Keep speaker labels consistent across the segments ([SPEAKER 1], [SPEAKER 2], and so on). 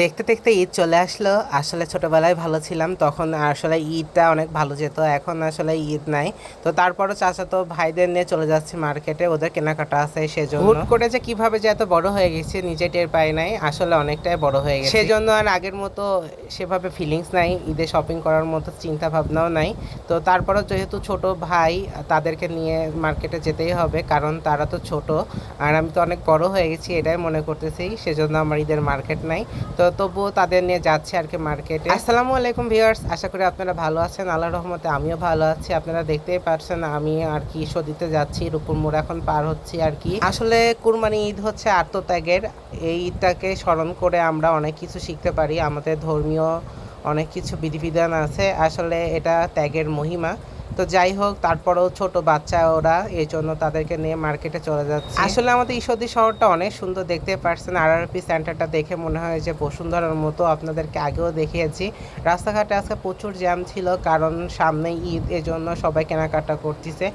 [SPEAKER 1] দেখতে দেখতে ঈদ চলে আসলো। আসলে ছোটবেলায় ভালো ছিলাম তখন আসলে ঈদটা অনেক ভালো যেত এখন আসলে ঈদ নাই। তো তারপরও চাচা তো ভাইদের নিয়ে চলে যাচ্ছে মার্কেটে ওদের কেনাকাটা আছে সেজন্য। হুট করে যে কীভাবে যে এত বড় হয়ে গেছে নিজে টের পাই নাই আসলে অনেকটাই বড় হয়ে গেছে। সেজন্য আর আগের মতো সেভাবে ফিলিংস নাই ঈদে শপিং করার মতো চিন্তা ভাবনাও নাই। তো তারপরও যেহেতু ছোট ভাই তাদেরকে নিয়ে মার্কেটে যেতেই হবে কারণ তারা তো ছোট। আর আমি তো অনেক বড় হয়ে গেছি এটাই মনে করতেছি সেজন্য আমার ঈদের মার্কেট নাই। তো তবুও তাদের নিয়ে যাচ্ছে আর কি মার্কেটে আসসালামু আলাইকুম ভিউয়ার্স আশা করি আপনারা ভালো আছেন আল্লাহ রহমতে আমিও ভালো আছি। আপনারা দেখতেই পারছেন আমি আর কি সদিতে যাচ্ছি রূপুর মোড় এখন পার হচ্ছি আর কি। আসলে কুরবানি ঈদ হচ্ছে আত্মত্যাগের। এই ঈদটাকে স্মরণ করে আমরা অনেক কিছু শিখতে পারি, আমাদের ধর্মীয় অনেক কিছু বিধিবিধান আছে। আসলে এটা ত্যাগের মহিমা। তো যাই হোক, তারপরেও ছোট বাচ্চা ওরা, এই জন্য তাদেরকে নিয়ে মার্কেটে চলে যাচ্ছে। আসলে আমাদের ঈশ্বরদী শহরটা অনেক সুন্দর দেখতে পারছেন। আর আর পি সেন্টারটা দেখে মনে হয় যে বসুন্ধরার মতো আপনাদেরকে আগেও দেখিয়েছি। রাস্তাঘাটে আজকে প্রচুর জ্যাম ছিল, কারণ সামনে ঈদ এজন্য সবাই কেনাকাটা করতেছে।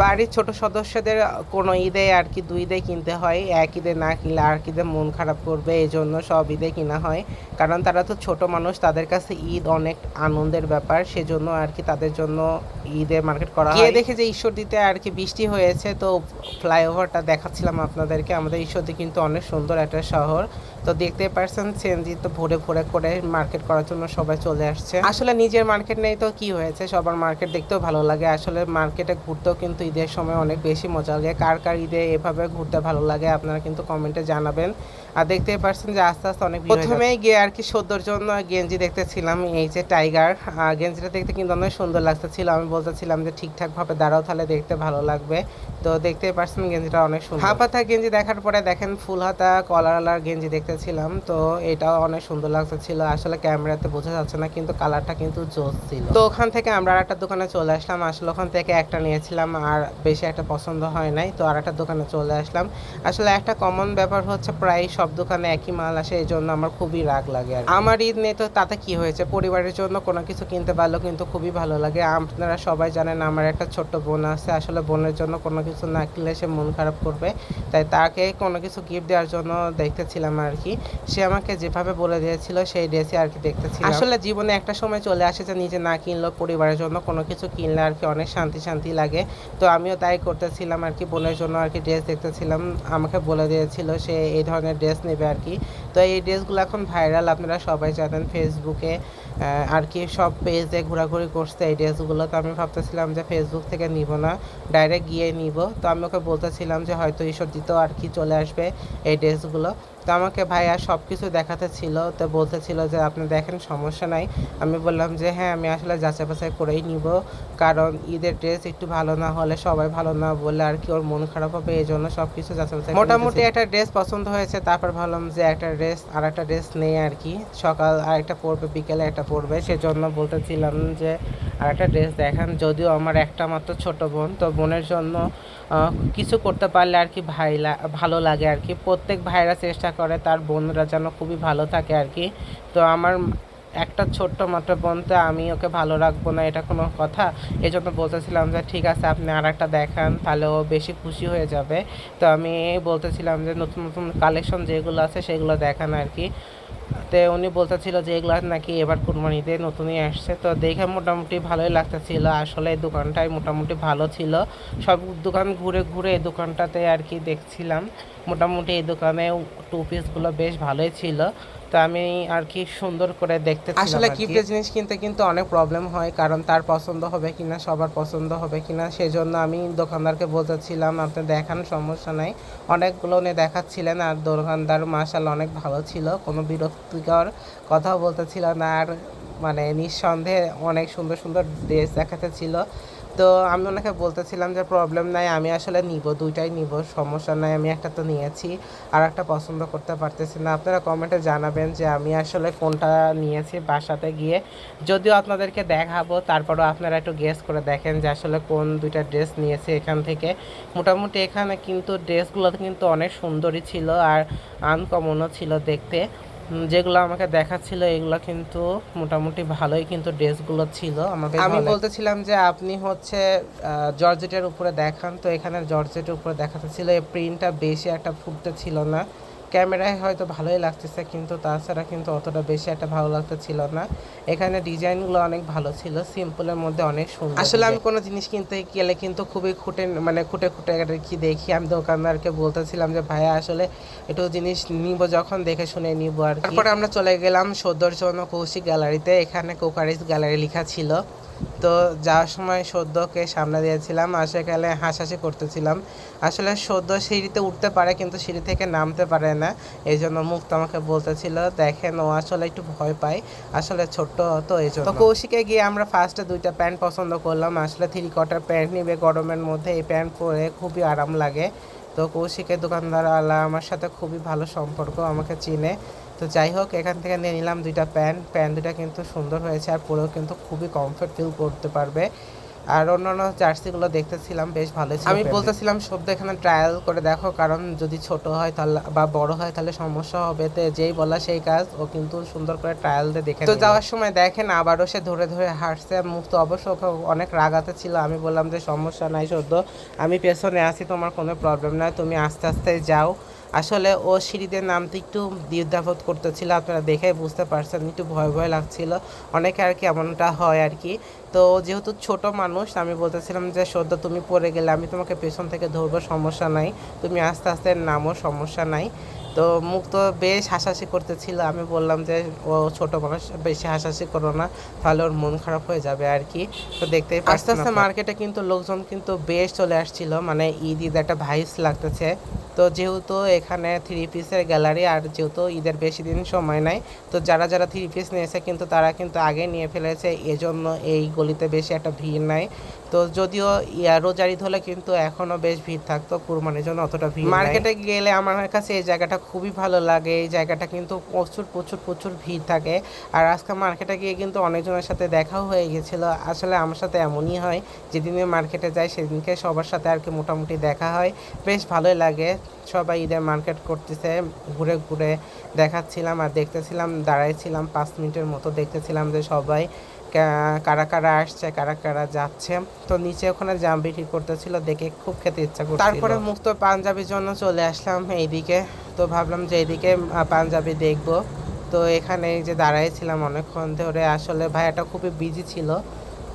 [SPEAKER 1] বাড়ির ছোট সদস্যদের কোনো ঈদে আর কি দুই ঈদে কিনতে হয়, এক ঈদে না কিনলে আর ঈদে মন খারাপ করবে, এই জন্য সব ঈদে কিনা হয়। কারণ তারা তো ছোট মানুষ, তাদের কাছে ঈদ অনেক আনন্দের ব্যাপার, সেজন্য আর কি তাদের জন্য ঈদে মার্কেট করা হয়। দেখে যে ঈশ্বরদীতে আর কি বৃষ্টি হয়েছে তো ফ্লাইওভারটা দেখাচ্ছিলাম আপনাদেরকে। আমাদের ঈশ্বরদী কিন্তু অনেক সুন্দর একটা শহর। তো দেখতে পারছেন সিএনজি তো ভরে ভরে করে মার্কেট করার জন্য সবাই চলে আসছে। আসলে নিজের মার্কেট নেই তো কি হয়েছে সবার মার্কেট দেখতেও ভালো লাগে। আসলে মার্কেটে ঘুরতেও কিন্তু ঈদের সময় অনেক বেশি মজা লাগে। কার কার ঈদে এভাবে ঘুরতে ভালো লাগে আপনারা কিন্তু কমেন্টে জানাবেন। আর দেখতেই পারছেন যে আস্তে আস্তে অনেক প্রথমেই গিয়ে আর কি সদ্যর জন্য গেঞ্জি দেখতেছিলাম এই যে টাইগার গেঞ্জিটা দেখতে কিন্তু অনেক সুন্দর লাগতেছিল আমি বলতেছিলাম যে ঠিকঠাক ভাবে দাঁড়াও, তাহলে দেখতে ভালো লাগবে। তো দেখতে পারছেন গেঞ্জিটা অনেক সুন্দর। হাফ হাতা গেঞ্জি দেখার পরে দেখেন ফুল হাতা, কলার গেঞ্জি দেখতেছিলাম, তো এটাও অনেক সুন্দর লাগতেছিল। আসলে ক্যামেরাতে বোঝা যাচ্ছে না, কিন্তু কালারটা কিন্তু জোস ছিল। তো ওখান থেকে আমরা আর একটা দোকানে চলে আসলাম। আসলে ওখান থেকে একটা নিয়েছিলাম, আর বেশি একটা পছন্দ হয় নাই, তো আর একটা দোকানে চলে আসলাম। আসলে একটা কমন ব্যাপার হচ্ছে প্রায় সব দোকানে একই মাল আসে, এই জন্য আমার খুবই রাগ লাগে আর আমার ঈদ নেই তো তাতে কি হয়েছে? পরিবারের জন্য কোনো কিছু কিনতে পারলেও কিন্তু খুবই ভালো লাগে। আপনারা সবাই জানেন আমার একটা ছোট্ট বোন আছে, আসলে বোনের জন্য কোনো কিছু না কিনলে সে মন খারাপ করবে। তাই তাকে কোনো কিছু গিফট দেওয়ার জন্য দেখতেছিলাম আর কি সে আমাকে যেভাবে বলে দিয়েছিল, সেই ড্রেসে আর কি দেখতেছি আসলে জীবনে একটা সময় চলে আসে যে নিজে না কিনলেও পরিবারের জন্য কোনো কিছু কিনলে আর কি অনেক শান্তি শান্তি লাগে। তো আমিও তাই করতেছিলাম আর কি বোনের জন্য আর কি ড্রেস দেখতেছিলাম। আমাকে বলে দিয়েছিল, সে এই ধরনের ড্রেস নেবে আর কি তো এই ড্রেসগুলো এখন ভাইরাল আপনারা সবাই জানেন ফেসবুকে আর কি সব পেজে ঘোরাঘুরি করছে এই ড্রেসগুলো তো আমি ভাবতেছিলাম যে ফেসবুক থেকে নিব না ডাইরেক্ট গিয়ে নিব। তো আমি ওকে বলতেছিলাম যে হয়তো ঈশ্বর দিতেও আর কি চলে আসবে এই ড্রেসগুলো তো আমাকে ভাইয়া সব কিছু দেখাতে ছিল, তো বলতেছিল যে আপনি দেখেন সমস্যা নাই। আমি বললাম যে হ্যাঁ আমি আসলে যাচাই বাছাই করেই নিব। কারণ ঈদের ড্রেস একটু ভালো না হলে সবাই ভালো না বললে আর কি ওর মন খারাপ হবে, এই জন্য সব কিছু যাচাই বাছাই মোটামুটি একটা ড্রেস পছন্দ হয়েছে, তারপর ভাবলাম যে একটা ড্রেস আর একটা ড্রেস নেই আর কি। সকাল আর একটা পরবে বিকেলে একটা পরবে সেজন্য বলতেছিলাম যে আর একটা ড্রেস দেখান। যদিও আমার একটা মাত্র ছোট বোন, তো বোনের জন্য কিছু করতে পারলে আর কি ভাই ভালো লাগে আর কি। প্রত্যেক ভাইরা চেষ্টা করে, তার বোনরা যেন খুবই ভালো থাকে আর কি। তো আমার একটা ছোট্ট মাত্র বোনতে আমি ওকে ভালো রাখব না, এটা কোনো কথা। এই জন্য বলতেছিলাম যে, ঠিক আছে, আপনি আর একটা দেখান, তাহলে ও বেশি খুশি হয়ে যাবে। তো আমি বলতেছিলাম যে, নতুন নতুন কালেকশন যেগুলো আছে, সেগুলো দেখান আর কি। তো উনি বলতেছিল যে এগুলো নাকি এবার কুরবানিতে নতুনই আসছে। তো দেখে মোটামুটি ভালোই লাগতেছিল। আসলে এই দোকানটাই মোটামুটি ভালো ছিল। সব দোকান ঘুরে ঘুরে এই দোকানটাতে আর কি দেখছিলাম। মোটামুটি এই দোকানে টু পিসগুলো বেশ ভালোই ছিল। তো আমি আর কি সুন্দর করে দেখতে আসলে গিফটের জিনিস কিনতে কিন্তু অনেক প্রবলেম হয় কারণ তার পছন্দ হবে কিনা সবার পছন্দ হবে কিনা সেজন্য আমি দোকানদারকে বলতেছিলাম আপনি দেখান সমস্যা নাই। অনেকগুলো উনি দেখাচ্ছিলেন আর দোকানদার মাসাল অনেক ভালো ছিল কোনো বিরক্তিকর কথাও বলতেছিল না আর মানে নিঃসন্দেহে অনেক সুন্দর সুন্দর ড্রেস দেখাতে ছিল। তো আমি ওনাকে বলতেছিলাম যে প্রবলেম নাই, আমি আসলে নিব, দুইটাই নিব, সমস্যা নাই, আমি একটা তো নিয়েছি, আর একটা পছন্দ করতে পারতেছি না। আপনারা কমেন্টে জানাবেন যে আমি আসলে কোনটা নিয়েছি বাসাতে গিয়ে। যদিও আপনাদেরকে দেখাবো, তারপরও আপনারা একটু গেস করে দেখেন যে আসলে কোন দুইটা ড্রেস নিয়েছি এখান থেকে। মোটামুটি এখানে কিন্তু ড্রেসগুলো কিন্তু অনেক সুন্দরই ছিল আর আনকমনও ছিল দেখতে। যেগুলো আমাকে দেখাচ্ছিল এগুলো কিন্তু মোটামুটি ভালোই কিন্তু ড্রেসগুলো ছিল। আমাকে আমি বলতেছিলাম যে আপনি হচ্ছে জর্জেটের উপরে দেখান। তো এখানে জর্জেটের উপরে দেখাতে ছিল এই প্রিন্টটা বেশি একটা ফুটতে ছিল না। ক্যামেরায় হয়তো ভালোই লাগতেছে কিন্তু তাছাড়া কিন্তু অতটা বেশি একটা ভালো লাগতে ছিল না। এখানে ডিজাইনগুলো অনেক ভালো ছিল সিম্পলের মধ্যে অনেক সুন্দর আসলে আমি কোনো জিনিস কিনতে গেলে কিন্তু খুবই খুঁটে মানে খুঁটে খুঁটে আর কি দেখি আমি দোকানদারকে বলতেছিলাম যে ভাইয়া আসলে একটু জিনিস নিব যখন দেখে শুনে নিব আর। তারপরে আমরা চলে গেলাম সৌন্দর্য কৌশিক গ্যালারিতে এখানে কোকারিস গ্যালারি লেখা ছিল। তো যাওয়ার সময় সদ্যকে সামনে দিয়েছিলাম আর সেখানে হাসাহাসি করতেছিলাম। আসলে সদ্য সিঁড়িতে উঠতে পারে কিন্তু সিঁড়ি থেকে নামতে পারে না। এই জন্য মুক্ত আমাকে বলতেছিল, দেখেন, ও আসলে একটু ভয় পায়। আসলে ছোট্ট তো এই জন্য। তো কৌশিকে গিয়ে আমরা ফার্স্টে দুইটা প্যান্ট পছন্দ করলাম। আসলে থ্রি কোয়ার্টার প্যান্ট নিবে গরমের মধ্যে। এই প্যান্ট পরে খুবই আরাম লাগে। তো কৌশিকের দোকানদার আলা আমার সাথে খুবই ভালো সম্পর্ক, আমাকে চিনে। তো যাই হোক এখান থেকে নিয়ে নিলাম দুইটা প্যান্ট। প্যান্ট দুইটা কিন্তু সুন্দর হয়েছে আর পরেও কিন্তু খুবই কমফর্ট ফিল করতে পারবে। আর অন্যান্য জার্সিগুলো দেখতেছিলাম বেশ ভালো ছিল আমি বলতেছিলাম শব্দ এখানে ট্রায়াল করে দেখো কারণ যদি ছোট হয় তাহলে বা বড় হয় তাহলে সমস্যা হবে। তো যেই বলা সেই কাজ ও কিন্তু সুন্দর করে ট্রায়াল দিয়ে দেখে তো যাওয়ার সময় দেখেন আবারও সে ধরে ধরে হাঁটছে মুক্ত অবশ্য ওকে অনেক রাগাতে ছিল। আমি বললাম যে সমস্যা নাই সদ্য। আমি পেছনে আছি তোমার কোনো প্রবলেম নাই। তুমি আস্তে আস্তে যাও। আসলে ও সিঁড়িতে নামতে একটু দ্বিধাবোধ করতেছিল আপনারা দেখে বুঝতে পারছেন একটু ভয় ভয় লাগছিল। অনেকে আর কি এমনটা হয় আর কি। তো যেহেতু ছোট মানুষ আমি বলতেছিলাম যে সদ্য তুমি পড়ে গেলে আমি তোমাকে পেছন থেকে ধরবো সমস্যা নাই। তুমি আস্তে আস্তে নামো সমস্যা নাই। তো মুখ তো বেশ হাসাহাসি করতেছিল। আমি বললাম যে ও ছোট মানুষ বেশি হাসাহাসি করো না তাহলে ওর মন খারাপ হয়ে যাবে আর কি। তো দেখতেই আস্তে আস্তে মার্কেটে কিন্তু লোকজন কিন্তু বেশ চলে আসছিল। মানে ঈদ ঈদ একটা ভাইস লাগতেছে। তো যেহেতু এখানে থ্রি পিসের গ্যালারি আর যেহেতু ঈদের বেশি দিন সময় নাই, তো যারা যারা থ্রি পিস নিয়েছে, কিন্তু তারা কিন্তু আগে নিয়ে ফেলেছে, এজন্য এই গলিতে বেশি একটা ভিড় নাই। তো যদিও ইয়া, রোজার ঈদ হলে কিন্তু এখনও বেশ ভিড় থাকতো, কুরবানির জন্য অতটা ভিড় মার্কেটে গেলে আমার কাছে এই জায়গাটা খুবই ভালো লাগে, এই জায়গাটা কিন্তু প্রচুর প্রচুর প্রচুর ভিড় থাকে। আর আজকে মার্কেটে গিয়ে কিন্তু অনেকজনের সাথে দেখাও হয়ে গেছিল, আসলে আমার সাথে এমনই হয়, যেদিনে মার্কেটে যাই সেদিনকে সবার সাথে আর কি মোটামুটি দেখা হয়। বেশ ভালোই লাগে, সবাই ঈদের মার্কেট করতেছে, ঘুরে ঘুরে দেখাচ্ছিলাম আর দেখতেছিলাম, দাঁড়াইছিলাম পাঁচ মিনিটের মতো দেখতেছিলাম যে সবাই কারা কারা আসছে, কারা কারা যাচ্ছে। তো নিচে ওখানে জাম বিক্রি করতেছিল, দেখে খুব খেতে ইচ্ছা করছে তারপরে মুক্ত পাঞ্জাবির জন্য চলে আসলাম এইদিকে। তো ভাবলাম যে এইদিকে পাঞ্জাবি দেখব। তো এখানে যে দাঁড়াইছিলাম অনেকক্ষণ ধরে, আসলে ভাইয়াটা খুবই বিজি ছিল।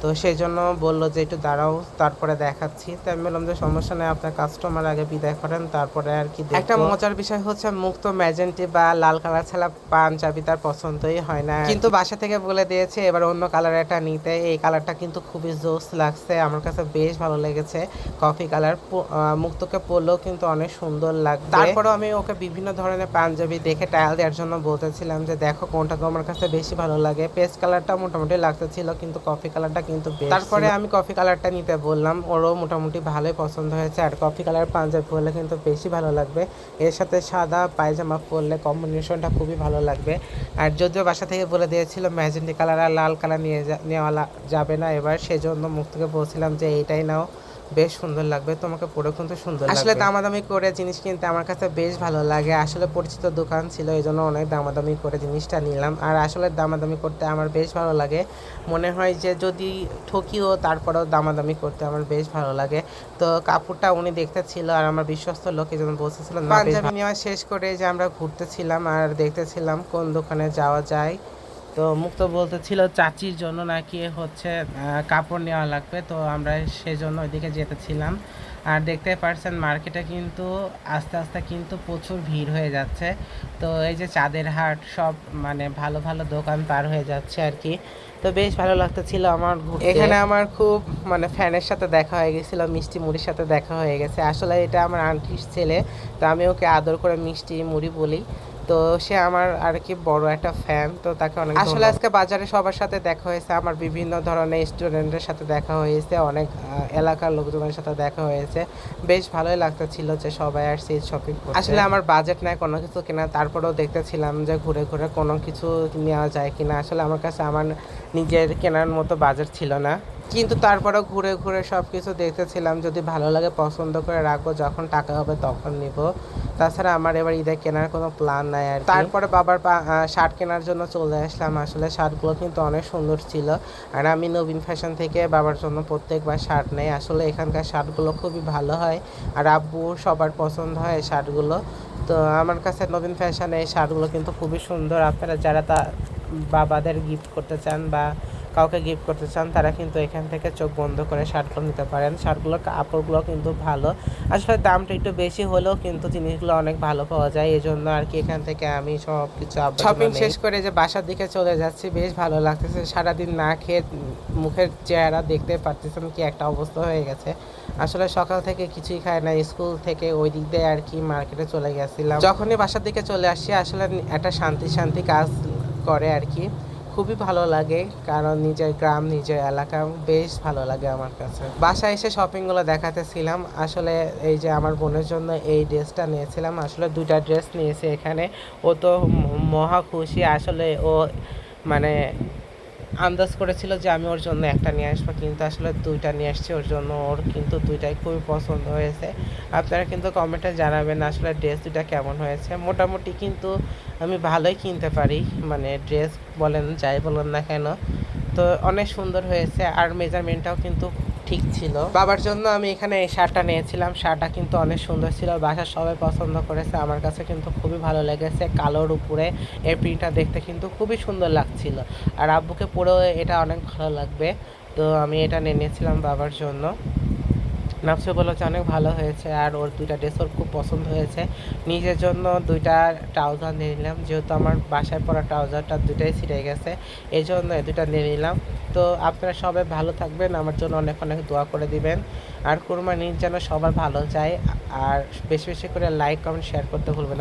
[SPEAKER 1] তো সেই জন্য বলল যে একটু দাঁড়াও তারপরে দেখাচ্ছি। তো আমি বললাম যে সমস্যা নেই আপনার কাস্টমার আগে বিদায় করেন তারপরে আর কি একটা মজার বিষয় হচ্ছে মুক্ত ম্যাজেন্টি বা লাল কালার ছাড়া পাঞ্জাবি তার পছন্দই হয় না। কিন্তু বাসা থেকে বলে দিয়েছে এবার অন্য কালার একটা নিতে। এই কালারটা কিন্তু খুবই জোস লাগছে আমার কাছে বেশ ভালো লেগেছে। কফি কালার মুক্তকে পরলেও কিন্তু অনেক সুন্দর লাগবে। তারপরেও আমি ওকে বিভিন্ন ধরনের পাঞ্জাবি দেখে ট্রায়াল দেওয়ার জন্য বলতেছিলাম যে দেখো কোনটা তোমার কাছে বেশি ভালো লাগে। পেস্ট কালারটা মোটামুটি লাগতেছিল কিন্তু কফি কালারটা কিন্তু তারপরে আমি কফি কালারটা নিতে বললাম। ওরও মোটামুটি ভালোই পছন্দ হয়েছে। আর কফি কালার পাঞ্জাবি পরলে কিন্তু বেশি ভালো লাগবে। এর সাথে সাদা পায়জামা পরলে কম্বিনেশনটা খুবই ভালো লাগবে। আর যদিও বাসা থেকে বলে দিয়েছিল ম্যাজেন্টি কালার আর লাল কালার নিয়ে নেওয়া যাবে না এবার। সেজন্য মুখ থেকে বলছিলাম যে, এইটাই নাও। বেশ সুন্দর লাগবে তোমাকে পরে কিন্তু সুন্দর আসলে দামাদামি করে জিনিস কিনতে আমার কাছে বেশ ভালো লাগে আসলে পরিচিত দোকান ছিল এই জন্য অনেক দামাদামি করে জিনিসটা নিলাম। আর আসলে দামাদামি করতে আমার বেশ ভালো লাগে মনে হয় যে যদি ঠকিও তারপরেও দামাদামি করতে আমার বেশ ভালো লাগে। তো কাপড়টা উনি দেখতেছিল আর আমার বিশ্বস্ত লোক এই জন্য বলতেছিল পাঞ্জাবি নেওয়া শেষ করে যে আমরা ঘুরতেছিলাম আর দেখতেছিলাম কোন দোকানে যাওয়া যায়। তো মুক্ত বলতেছিল চাচির জন্য নাকি হচ্ছে কাপড় নেওয়া লাগবে। তো আমরা সেজন্য ওইদিকে যেতেছিলাম। আর দেখতে পারছেন মার্কেটে কিন্তু আস্তে আস্তে কিন্তু প্রচুর ভিড় হয়ে যাচ্ছে। তো এই যে চাঁদের হাট সব মানে ভালো ভালো দোকান পার হয়ে যাচ্ছে আর কি। তো বেশ ভালো লাগতেছিল আমার এখানে আমার খুব মানে ফ্যানের সাথে দেখা হয়ে গেছিল, মিষ্টি মুড়ির সাথে দেখা হয়ে গেছে। আসলে এটা আমার আন্টির ছেলে, তো আমি ওকে আদর করে মিষ্টি মুড়ি বলি। তো সে আমার আর কি বড় একটা ফ্যান তো তাকে অনেক আসলে আজকে বাজারে সবার সাথে দেখা হয়েছে আমার বিভিন্ন ধরনের স্টুডেন্টের সাথে দেখা হয়েছে অনেক এলাকার লোকজনের সাথে দেখা হয়েছে। বেশ ভালোই লাগতেছিল যে সবাই আসছে শপিং আসলে আমার বাজেট নাই কোনো কিছু কেনা তারপরেও দেখতেছিলাম যে ঘুরে ঘুরে কোনো কিছু নেওয়া যায় কিনা। আসলে আমার কাছে আমার নিজের কেনার মতো বাজেট ছিল না। কিন্তু তারপরেও ঘুরে ঘুরে সব কিছু দেখতেছিলাম। যদি ভালো লাগে, পছন্দ করে রাখব, যখন টাকা হবে তখন নিব। তাছাড়া আমার এবার ঈদে কেনার কোনো প্ল্যান নাই আর তারপরে বাবার শার্ট কেনার জন্য চলে আসলাম। আসলে শার্টগুলো কিন্তু অনেক সুন্দর ছিল। আর আমি নবীন ফ্যাশন থেকে বাবার জন্য প্রত্যেকবার শার্ট নেই। আসলে এখানকার শার্টগুলো খুবই ভালো হয়। আর আব্বু সবার পছন্দ হয় শার্টগুলো। তো আমার কাছে নবীন ফ্যাশনে এই শার্টগুলো কিন্তু খুবই সুন্দর। আপনারা যারা তা, বাবাদের গিফট করতে চান বা কাউকে গিফট করতে চান তারা কিন্তু এখান থেকে চোখ বন্ধ করে শার্টগুলো নিতে পারেন। শার্টগুলোর কাপড়গুলো কিন্তু ভালো। আসলে দামটা একটু বেশি হলেও কিন্তু জিনিসগুলো অনেক ভালো পাওয়া যায়। এই জন্য আর কি এখান থেকে আমি সব কিছু শপিং শেষ করে যে বাসার দিকে চলে যাচ্ছি বেশ ভালো লাগতেছে। সারাদিন না খেয়ে মুখের চেহারা দেখতে পারতেছেন কি একটা অবস্থা হয়ে গেছে। আসলে সকাল থেকে কিছুই খাই না স্কুল থেকে ওই দিক দিয়ে আর কি মার্কেটে চলে গেছিলাম। যখনই বাসার দিকে চলে আসি আসলে একটা শান্তি শান্তি কাজ করে আর কি। খুবই ভালো লাগে, কারণ নিজের গ্রাম, নিজের এলাকা বেশ ভালো লাগে আমার কাছে। বাসায় এসে শপিংগুলো দেখাতেছিলাম, আসলে এই যে আমার বোনের জন্য এই ড্রেসটা নিয়েছিলাম, আসলে দুটা ড্রেস নিয়েছে এখানে। ও তো মহা খুশি, আসলে ও মানে আন্দাজ করেছিল যে আমি ওর জন্য একটা নিয়ে আসব, কিন্তু আসলে দুইটা নিয়ে আসছি ওর জন্য। ওর কিন্তু দুইটাই খুবই পছন্দ হয়েছে। আপনারা কিন্তু কমেন্টে জানাবেন আসলে ড্রেস দুইটা কেমন হয়েছে। মোটামুটি কিন্তু আমি ভালোই কিনতে পারি। মানে ড্রেস বলেন, যাই বলেন না কেন। তো অনেক সুন্দর হয়েছে। আর মেজারমেন্টটাও কিন্তু ঠিক ছিল। বাবার জন্য আমি এখানে এই শার্টটা নিয়েছিলাম। শার্টটা কিন্তু অনেক সুন্দর ছিল। বাসার সবাই পছন্দ করেছে। আমার কাছে কিন্তু খুবই ভালো লেগেছে। কালোর উপরে এই প্রিন্টটা দেখতে কিন্তু খুবই সুন্দর লাগছিল। আর আব্বুকে পরেও এটা অনেক ভালো লাগবে। তো আমি এটা নিয়ে নিয়েছিলাম বাবার জন্য। নাফসে বলেছে অনেক ভালো হয়েছে। আর ওর দুইটা ড্রেস ওর খুব পছন্দ হয়েছে। নিজের জন্য দুইটা ট্রাউজার নিয়ে নিলাম। যেহেতু আমার বাসায় পরা ট্রাউজারটা দুইটাই ছিঁড়ে গেছে, এই জন্য দুইটা নিয়ে নিলাম। তো আপনারা সবাই ভালো থাকবেন। আমার জন্য অনেক অনেক দোয়া করে দিবেন। আর কুরবানির যেন সবার ভালো যায়। আর বেশি বেশি করে লাইক কমেন্ট শেয়ার করতে ভুলবেন